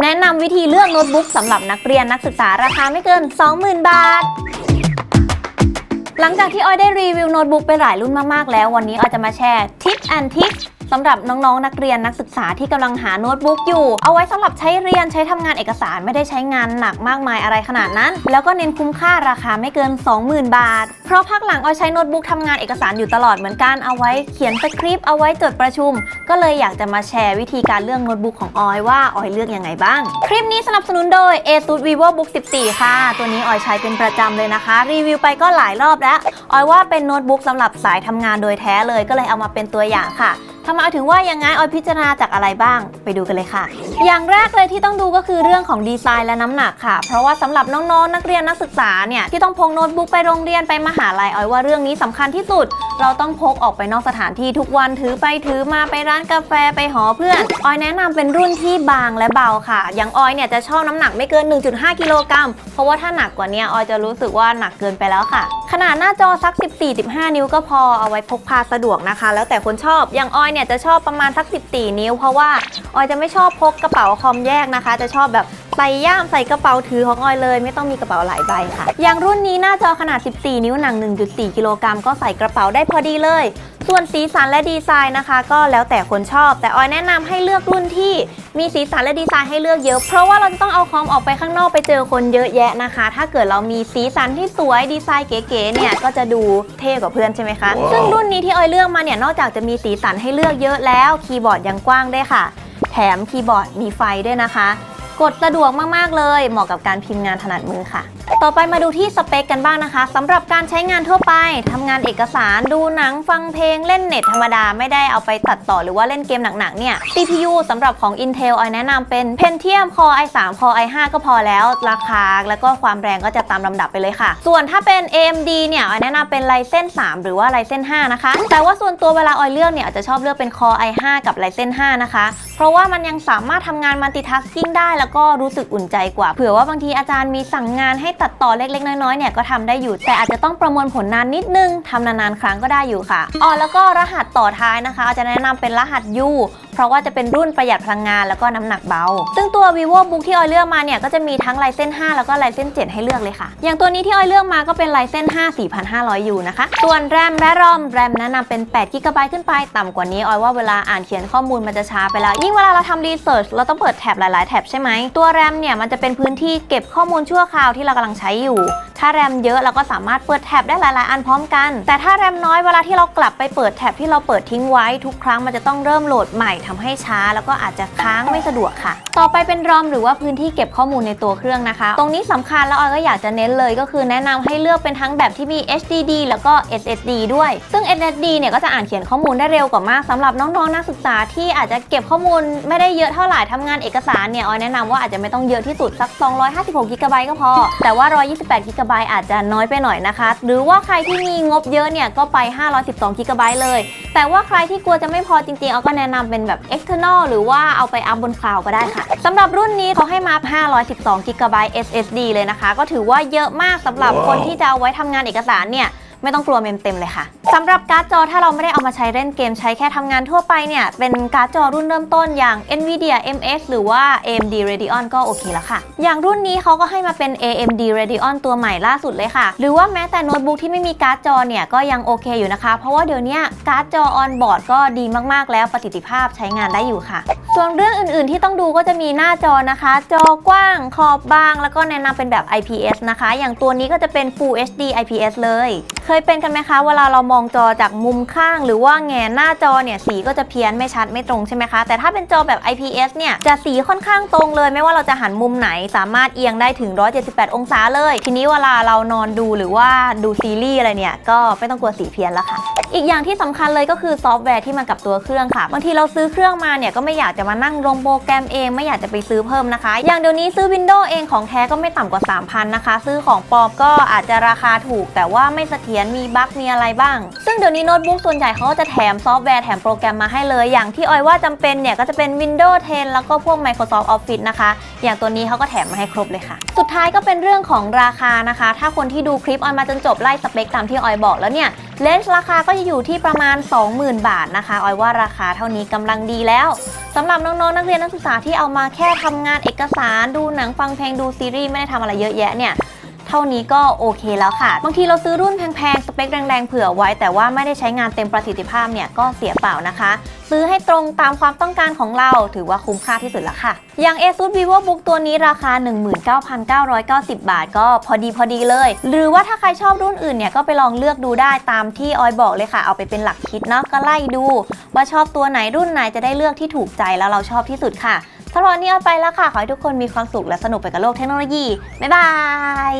แนะนำวิธีเลือกโน้ตบุ๊กสำหรับนักเรียนนักศึกษาราคาไม่เกิน 20,000 บาท หลังจากที่ออยได้รีวิวโน้ตบุ๊กไปหลายรุ่นมาก ๆ แล้ว วันนี้ออยจะมาแชร์ทิปแอนทิป สำหรับน้องๆนักเรียนนักศึกษาที่กำลังหาโน้ตบุ๊กอยู่ เอาไว้สำหรับใช้เรียนใช้ทำงานเอกสารไม่ได้ใช้งานหนักมากมายอะไรขนาดนั้น แล้วก็เน้นคุ้มค่าราคาไม่เกิน 20,000 บาท เพราะพักหลังออยใช้โน้ตบุ๊กทำงานเอกสารอยู่ตลอดเหมือนกันเอาไว้เขียนสคริปต์เอาไว้จดประชุม ก็เลยอยากจะมาแชร์วิธีการเลือกโน้ตบุ๊กของออยว่าออยเลือกยังไงบ้าง คลิปนี้สนับสนุนโดย ASUS VivoBook 14 ค่ะ ตัวนี้ออยใช้เป็นประจำเลยนะคะ รีวิวไปก็หลายรอบแล้วออยว่าเป็นโน้ตบุ๊กสำหรับสายทำงานโดยแท้เลยก็เลยเอามาเป็นตัวอย่างค่ะ ทำไมเอาถึงว่ายังไงออยพิจารณาจากอะไรบ้าง ไปดูกันเลยค่ะ อย่างแรกเลยที่ต้องดูก็คือเรื่องของดีไซน์และน้ำหนักค่ะ เพราะว่าสำหรับน้องๆนักเรียนนักศึกษาเนี่ยที่ต้องพกโน้ตบุ๊กไปโรงเรียนไปมหาลัยออยว่าเรื่องนี้สำคัญที่สุด เราต้องพกออกไปนอกสถานที่ทุกวันถือไปถือมาไปร้านกาแฟไปหอเพื่อนออยแนะนำเป็นรุ่นที่บางและเบาค่ะ อย่างออยเนี่ยจะชอบน้ำหนักไม่เกิน 1.5 กิโลกรัมเพราะว่าถ้าหนักกว่านี้ออยจะรู้สึกว่าหนักเกินไปแล้วค่ะ ขนาดหน้าจอสัก 14-15 นิ้วก็พอเอาไว้พกพาสะดวกนะคะ แล้วแต่คนชอบอย่างออยเนี่ยจะชอบประมาณสัก 14 นิ้ว เพราะว่าออยจะไม่ชอบพกกระเป๋าคอมแยกนะคะ จะชอบแบบ ใส่ย่ามใส่กระเป๋าถือของออยเลย ไม่ต้องมีกระเป๋าหลายใบค่ะ อย่างรุ่นนี้หน้าจอขนาด 14 นิ้วหนัง 1.4 กิโลกรัมก็ใส่กระเป๋าได้พอดีเลย ส่วนสีสันและดีไซน์นะคะ ก็แล้วแต่คนชอบ แต่ออยแนะนำให้เลือกรุ่นที่มีสีสันและดีไซน์ให้เลือกเยอะ เพราะว่าเราจะต้องเอาคอมออกไปข้างนอกไปเจอคนเยอะแยะนะคะ ถ้าเกิดเรามีสีสันที่สวยดีไซน์เก๋ๆเนี่ยก็จะดูเท่กว่าเพื่อนใช่ไหมคะ ซึ่งรุ่นนี้ที่ออยเลือกมาเนี่ยนอกจากจะมีสีสันให้เลือกเยอะแล้วคีย์บอร์ดยังกว้างด้วยค่ะ แถมคีย์บอร์ดมีไฟด้วยนะคะ กดสะดวกมากๆเลย เหมาะกับการพิมพ์งานถนัดมือค่ะ ต่อไปมาดูที่สเปคกันบ้างนะคะสำหรับการใช้งานทั่วไปทำงานเอกสารดูหนังฟังเพลงเล่นเน็ตธรรมดาไม่ได้เอาไปตัดต่อหรือว่าเล่นเกมหนักๆเนี่ย CPU สำหรับของ Intel ออยแนะนำเป็น Pentium Core i3 Core i5 ก็พอแล้วราคาแล้วก็ความแรงก็จะตามลำดับไปเลยค่ะ ส่วนถ้าเป็น AMD เนี่ยออยแนะนำเป็น Ryzen 3หรือว่า Ryzen 5นะคะ แต่ว่าส่วนตัวเวลาออยเลือกเนี่ยอาจจะชอบเลือกเป็น Core i5 กับ Ryzen 5นะคะเพราะว่ามันยังสามารถทำงาน multitasking ได้ แล้วก็รู้สึกอุ่นใจกว่าเผื่อว่าบางทีอาจารย์มีสั่งงานให้ตัดต่อเล็กๆ น้อยๆ เนี่ยก็ทำได้อยู่ แต่อาจจะต้องประมวลผลนานนิดนึงทำนานๆ ครั้งก็ได้อยู่ค่ะ อ๋อแล้วก็รหัสต่อท้ายนะคะ จะแนะนำเป็นรหัส U ราะว่าจะเป็นรุ่นประหยัดพลังงานแล้วก็น้ำหนักเบา ซึ่งตัว vivo book ที่ออยเลือกมาเนี่ยก็จะมีทั้ง Ryzen 5แล้วก็ Ryzen 7ให้เลือกเลยค่ะ อย่างตัวนี้ที่ออยเลือกมาก็เป็น Ryzen 5 4500U นะคะ ส่วน RAM และ ROM RAM แนะนำเป็น8 GB ขึ้นไป ต่ำกว่านี้ออยว่าเวลาอ่านเขียนข้อมูลมันจะช้าไปแล้ว ยิ่งเวลาเราทำ research เราต้องเปิดแท็บหลาย ๆ แท็บใช่ไหมตัว RAM เนี่ยมันจะเป็นพื้นที่เก็บข้อมูลชั่วคราวที่เรากำลังใช้อยู่ ถ้าแรมเยอะเราก็สามารถเปิดแท็บได้หลาย ๆ อันพร้อมกัน แต่ถ้าแรมน้อยเวลาที่เรากลับไปเปิดแท็บที่เราเปิดทิ้งไว้ทุกครั้งมันจะต้องเริ่มโหลดใหม่ทำให้ช้า แล้วก็อาจจะค้างไม่สะดวกค่ะ ต่อไปเป็นรอมหรือว่าพื้นที่เก็บข้อมูลในตัวเครื่องนะคะ ตรงนี้สำคัญแล้วออยก็อยากจะเน้นเลยก็คือแนะนำให้เลือกเป็นทั้งแบบที่มี HDD แล้วก็ SSD ด้วย ซึ่ง SSD เนี่ยก็จะอ่านเขียนข้อมูลได้เร็วกว่ามากสำหรับน้องๆนักศึกษาที่อาจจะเก็บข้อมูลไม่ได้เยอะเท่าไหร่ทำงานเอกสารเนี่ยออยแนะนำว่าอาจจะไม่ต้องเยอะที่สุดสัก 256 g b ก็พอ แต่ว่า 128 g b อาจจะน้อยไปหน่อยนะคะ หรือว่าใครที่มีงบเยอะเนี่ยก็ไป 512 g b เลย แต่ว่าใครที่กลัวจะไม่พอจริงๆเอาก็แนะนำเป็นแบบ external หรือว่าเอาไปอัพบนคลาวก็ได้ค่ะสำหรับรุ่นนี้เขาให้มา 512 g b SSD เลยนะคะ ก็ถือว่าเยอะมากสำหรับคนที่จะเอาไว้ทำงานเอกสารเนี่ยไม่ต้องกลัวเมมเต็มเลยค่ะสำหรับการ์ดจอถ้าเราไม่ได้เอามาใช้เล่นเกมใช้แค่ทำงานทั่วไปเนี่ย เป็นการ์ดจอรุ่นเริ่มต้นอย่าง Nvidia MX หรือว่า AMD Radeon ก็โอเคแล้วค่ะ อย่างรุ่นนี้เขาก็ให้มาเป็น AMD Radeon ตัวใหม่ล่าสุดเลยค่ะ หรือว่าแม้แต่โน้ตบุ๊กที่ไม่มีการ์ดจอเนี่ย ก็ยังโอเคอยู่นะคะ เพราะว่าเดี๋ยวนี้การ์ดจอออนบอร์ดก็ดีมากๆแล้วประสิทธิภาพใช้งานได้อยู่ค่ะส่วนเรื่องอื่นๆที่ต้องดูก็จะมีหน้าจอนะคะ จอกว้างขอบบาง แล้วก็แนะนำเป็นแบบ IPS นะคะ อย่างตัวนี้ก็จะเป็น Full HD IPS เลย เคยเป็นกันไหมคะ เวลาเรามองจอจากมุมข้าง หรือว่าแงนหน้าจอเนี่ยสีก็จะเพี้ยนไม่ชัดไม่ตรงใช่ไหมคะ แต่ถ้าเป็นจอแบบ IPS เนี่ยจะสีค่อนข้างตรงเลย ไม่ว่าเราจะหันมุมไหนสามารถเอียงได้ถึง 178 องศาเลย ทีนี้เวลาเรานอนดูหรือว่าดูซีรีส์อะไรเนี่ยก็ไม่ต้องกลัวสีเพี้ยนแล้วค่ะ อีกอย่างที่สำคัญเลยก็คือซอฟต์แวร์ที่มากับตัวเครื่องค่ะบางทีเราซื้อเครื่องมาเนี่ยก็ไม่อยากจะมานั่งลงโปรแกรมเองไม่อยากจะไปซื้อเพิ่มนะคะ อย่างเดี๋ยวนี้ซื้อ Windows เองของแท้ก็ไม่ต่ำกว่า 3,000 นะคะ ซื้อของปลอมก็อาจจะราคาถูก แต่ว่าไม่เสถียรมีบั๊กมีอะไรบ้าง ซึ่งเดี๋ยวนี้โน้ตบุ๊กส่วนใหญ่เขาก็จะแถมซอฟต์แวร์แถมโปรแกรมมาให้เลย อย่างที่ออยว่าจำเป็นเนี่ยก็จะเป็น Windows 10 แล้วก็พวก Microsoft Office นะคะ อย่างตัวนี้เขาก็แถมมาให้ครบเลยค่ะ สุดท้ายก็เป็นเรื่องของราคานะคะ ถ้าคนที่ดูคลิปออยมาจนจบไล่สเปคตามที่ออยบอกแล้วเนี่ย เลนส์ราคาก็จะอยู่ที่ประมาณ 20,000 บาทนะคะออยว่าราคาเท่านี้กำลังดีแล้วสำหรับน้องๆนักเรียนนักศึกษาที่เอามาแค่ทำงานเอกสาร ดูหนังฟังเพลงดูซีรีส์ไม่ได้ทำอะไรเยอะแยะเนี่ย เท่านี้ก็โอเคแล้วค่ะ บางทีเราซื้อรุ่นแพงๆ สเปคแรงๆ เผื่อไว้ แต่ว่าไม่ได้ใช้งานเต็มประสิทธิภาพเนี่ยก็เสียเปล่านะคะ ซื้อให้ตรงตามความต้องการของเราถือว่าคุ้มค่าที่สุดแล้วค่ะ อย่าง ASUS VivoBook ตัวนี้ราคา 19,990 บาท ก็พอดีพอดีเลย หรือว่าถ้าใครชอบรุ่นอื่นเนี่ยก็ไปลองเลือกดูได้ตามที่ออยบอกเลยค่ะ เอาไปเป็นหลักคิดเนาะก็ไล่ดู ว่าชอบตัวไหนรุ่นไหนจะได้เลือกที่ถูกใจแล้วเราชอบที่สุดค่ะ สำหรับวันี้เอาไปแล้วค่ะ ขอให้ทุกคนมีความสุขและสนุกไปกับโลกเทคโนโลยี บ๊ายบาย